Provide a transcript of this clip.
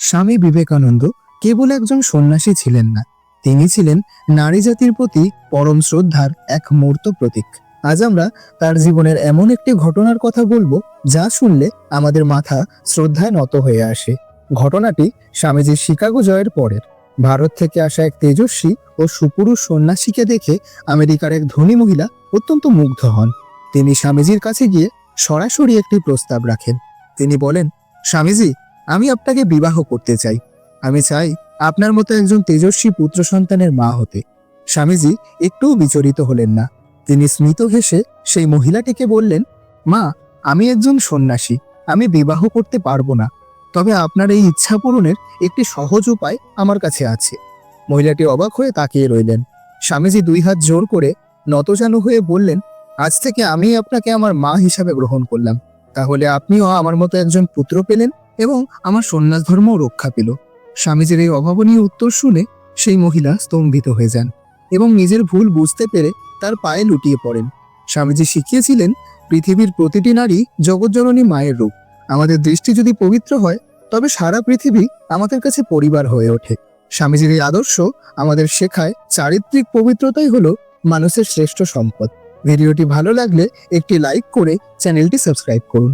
স্বামী বিবেকানন্দ কেবল একজন সন্ন্যাসী ছিলেন না, তিনি ছিলেন নারী জাতির প্রতি পরম শ্রদ্ধার এক মূর্ত প্রতীক। আজ আমরা তার জীবনের এমন একটি ঘটনার কথা বলব, যা শুনলে আমাদের মাথা শ্রদ্ধায় নত হয়ে আসে। ঘটনাটি স্বামীজির শিকাগো জয়ের পরের। ভারত থেকে আসা এক তেজস্বী ও সুপুরুষ সন্ন্যাসীকে দেখে আমেরিকার এক ধনী মহিলা অত্যন্ত মুগ্ধ হন। তিনি স্বামীজির কাছে গিয়ে সরাসরি একটি প্রস্তাব রাখেন। তিনি বলেন, স্বামীজি আমি আপনাকে বিবাহ করতে চাই। আমি চাই আপনার মতো একজন তেজস্বী পুত্র সন্তানের মা হতে। স্বামীজি একটুও বিচলিত হলেন না। তিনি স্মিত হেসে সেই মহিলাটিকে বললেন, মা, আমি একজন সন্ন্যাসী। আমি বিবাহ করতে পারব না। তবে আপনার এই ইচ্ছা পূরণের একটি সহজ উপায় আমার কাছে আছে। মহিলাটি অবাক হয়ে তাকিয়ে রইলেন। স্বামীজি দুই হাত জোর করে নতজানু হয়ে বললেন, আজ থেকে আমি আপনাকে আমার মা হিসাবে গ্রহণ করলাম। তাহলে আপনিও আমার মতো একজন পুত্র পেলেন? এবং আমার সন্ন্যাস ধর্মও রক্ষা পেল। স্বামীজির এই অভাবনীয় উত্তর শুনে সেই মহিলা স্তম্ভিত হয়ে যান এবং নিজের ভুল বুঝতে পেরে তার পায়ে লুটিয়ে পড়েন। স্বামীজি শিখিয়েছিলেন, পৃথিবীর প্রতিটি নারী জগৎজননী মায়ের রূপ। আমাদের দৃষ্টি যদি পবিত্র হয়, তবে সারা পৃথিবী আমাদের কাছে পরিবার হয়ে ওঠে। স্বামীজির এই আদর্শ আমাদের শেখায় চারিত্রিক পবিত্রতাই হলো মানুষের শ্রেষ্ঠ সম্পদ। ভিডিওটি ভালো লাগলে একটি লাইক করে চ্যানেলটি সাবস্ক্রাইব করুন।